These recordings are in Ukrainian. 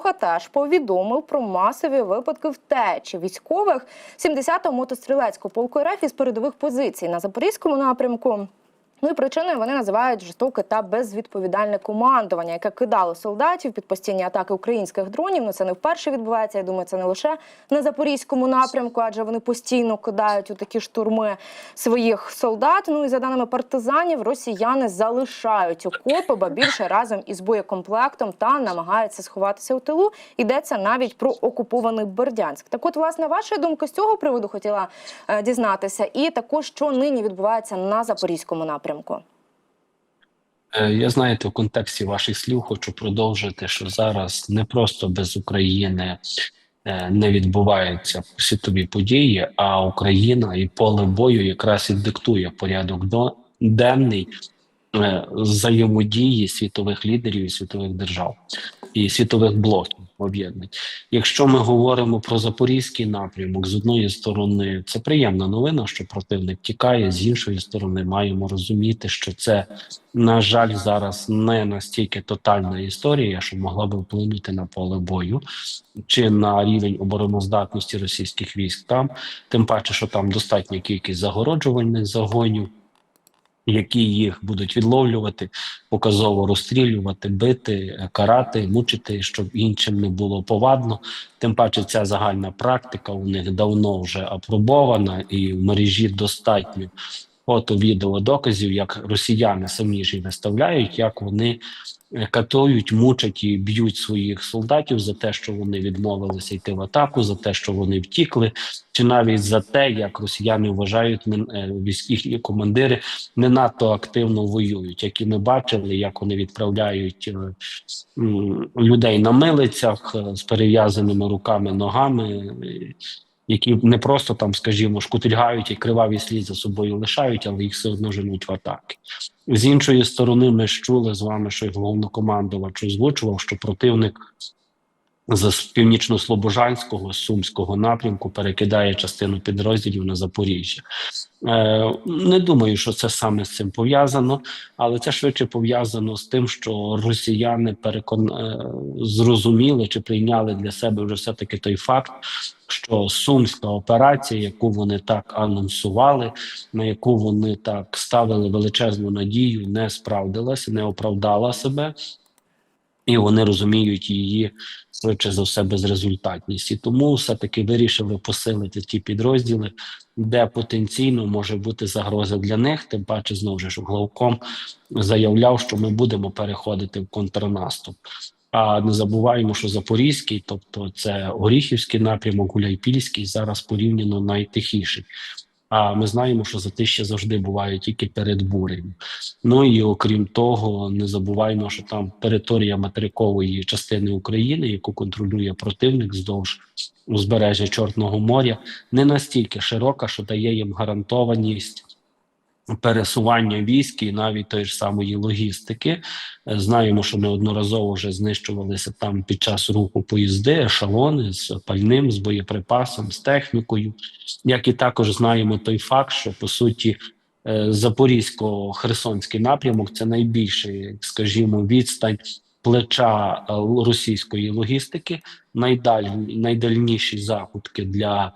Слуха теж повідомив про масові випадки втечі військових 70-го мотострілецького полку РФ із передових позицій на запорізькому напрямку. Ну і причиною вони називають жорстоке та безвідповідальне командування, яке кидало солдатів під постійні атаки українських дронів. Ну це не вперше відбувається. Я думаю, це не лише на запорізькому напрямку, адже вони постійно кидають у такі штурми своїх солдат. Ну і за даними партизанів, росіяни залишають окопи, ба більше разом із боєкомплектом та намагаються сховатися у тилу. Йдеться навіть про окупований Бердянськ. Так, от, власне, ваша думка з цього приводу хотіла е, дізнатися, і також що нині відбувається на запорізькому напрямку. Е, Я знаєте, в контексті ваших слів хочу продовжити, що зараз не просто без України е, не відбуваються світові події, а Україна і поле бою якраз і диктує порядок до денний е, взаємодії світових лідерів і світових держав і світових блоків об'єднань. Якщо ми говоримо про запорізький напрямок, з одної сторони це приємна новина, що противник тікає. З іншої сторони, маємо розуміти, що це на жаль зараз не настільки тотальна історія, що могла би вплинути на поле бою чи на рівень обороноздатності російських військ там, тим паче, що там достатня кількість загороджувальних загонів. Які їх будуть відловлювати, показово розстрілювати, бити, карати, мучити, щоб іншим не було повадно. Тим паче, ця загальна практика у них давно вже апробована, і в мережі достатньо фото, відео доказів, як росіяни самі ж і виставляють, як вони е, катують, мучать і б'ють своїх солдатів за те, що вони відмовилися йти в атаку, за те, що вони втікли, чи навіть за те, як росіяни вважають е, військові командири не надто активно воюють, як і ми бачили, як вони відправляють е, людей на милицях з перев'язаними руками, ногами. Які не просто там, скажімо, шкутильгають і криваві слід за собою лишають, але їх все одно женуть в атаки. З іншої сторони, ми ж чули з вами, що головнокомандувач озвучував, що противник з північно-слобожанського сумського напрямку перекидає частину підрозділів на Запоріжжя. Е, не думаю, що це саме з цим пов'язано, але це швидше пов'язано з тим, що росіяни перекон... е, зрозуміли чи прийняли для себе вже все таки той факт, що сумська операція, яку вони так анонсували, на яку вони так ставили величезну надію, не справдилася, не оправдала себе. І вони розуміють її швидше за все безрезультатність. І тому все-таки вирішили посилити ті підрозділи, де потенційно може бути загроза для них. Тим паче, знову ж главком заявляв, що ми будемо переходити в контрнаступ. А не забуваємо, що Запорізький, тобто це Оріхівський напрямок, Гуляйпільський, зараз порівняно найтихіший. А ми знаємо, що затища завжди буває тільки перед бурею. Ну і окрім того, не забуваємо, що там територія материкової частини України, яку контролює противник здовж узбережжя Чорного моря, не настільки широка, що дає їм гарантованість. Пересування військ і навіть тої ж самої логістики Е, знаємо, що неодноразово вже знищувалися там під час руху поїзди, ешелони з пальним, з боєприпасом, з технікою. Як і також знаємо той факт, що по суті е, Запорізько-Херсонський напрямок це найбільший, скажімо, відстань плеча е, російської логістики, найдаль, найдальніші закутки для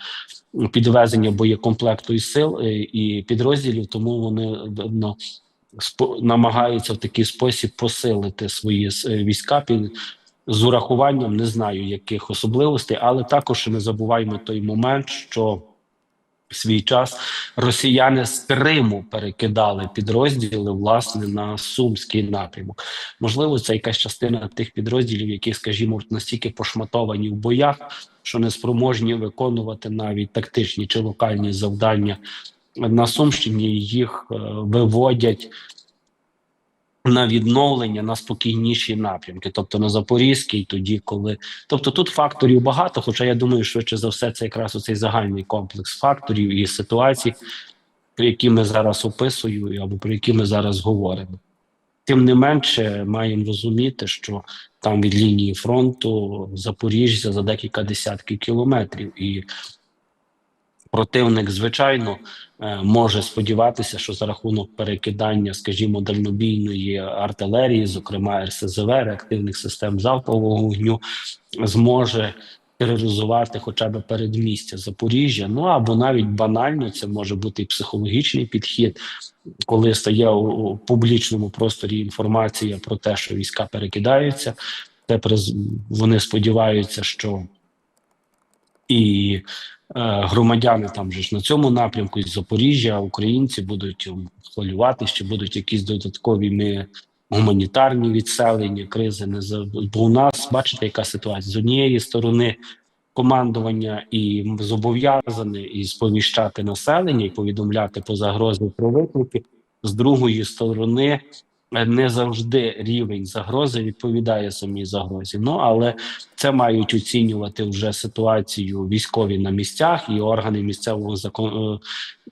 підвезення боєкомплекту і сил е, і підрозділів, тому вони спо- намагаються в такий спосіб посилити свої е, війська під з урахуванням не знаю яких особливостей, але також не забуваємо той момент, що свій час росіяни з Криму перекидали підрозділи власне на сумський напрямок. Можливо, це якась частина тих підрозділів, які, скажімо, настільки пошматовані в боях, що не спроможні виконувати навіть тактичні чи локальні завдання на Сумщині. Їх е, виводять на відновлення на спокійніші напрямки, тобто на Запорізький, тоді коли тобто тут факторів багато. Хоча я думаю, швидше за все, це якраз оцей загальний комплекс факторів і ситуацій, про які ми зараз описуємо, або про які ми зараз говоримо. Тим не менше, маємо розуміти, що там від лінії фронту Запоріжжя за декілька десятків кілометрів, і Противник, звичайно, е, може сподіватися, що за рахунок перекидання, скажімо, дальнобійної артилерії, зокрема РСЗВ, реактивних систем залпового вогню, зможе тероризувати хоча б передмістя Запоріжжя. Ну або навіть банально це може бути і психологічний підхід, коли стає у публічному просторі інформація про те, що війська перекидаються. Приз- вони сподіваються, що і е, громадяни там же ж на цьому напрямку із Запоріжжя, українці будуть м, хвилювати, що будуть якісь додаткові ми, гуманітарні відселення, кризи не за бо у нас бачите, яка ситуація з однієї сторони. Командування і зобов'язане і сповіщати населення і повідомляти по загрози про виклики з другої сторони. Не завжди рівень загрози відповідає самій загрозі. Ну але це мають оцінювати вже ситуацію військові на місцях і органи місцевого закон е,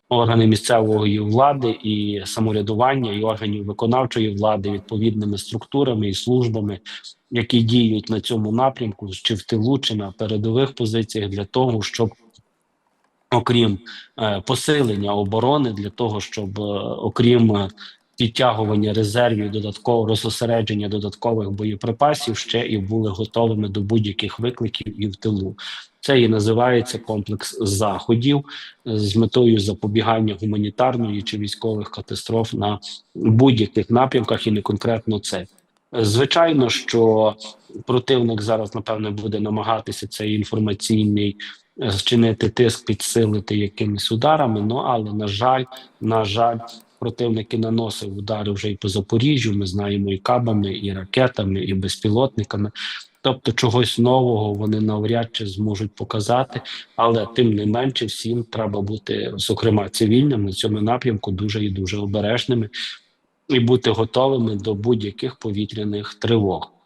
органи місцевої влади і самоврядування, і органів виконавчої влади відповідними структурами і службами, які діють на цьому напрямку, чи в тилу, чи на передових позиціях, для того, щоб окрім е, посилення оборони, для того, щоб е, окрім е, підтягування резервів, додаткового розосередження додаткових боєприпасів, ще і були готовими до будь-яких викликів і в тилу. Це і називається комплекс заходів з метою запобігання гуманітарної чи військових катастроф на будь-яких напрямках, і не конкретно це. Звичайно, що противник зараз напевне буде намагатися цей інформаційний е, зчинити тиск, підсилити якимись ударами. Ну але на жаль, на жаль, противники наносив удари вже і по Запоріжжю. Ми знаємо і кабами, і ракетами, і безпілотниками. Тобто чогось нового вони навряд чи зможуть показати, але тим не менше всім треба бути, зокрема цивільним на цьому напрямку, дуже і дуже обережними і бути готовими до будь-яких повітряних тривог.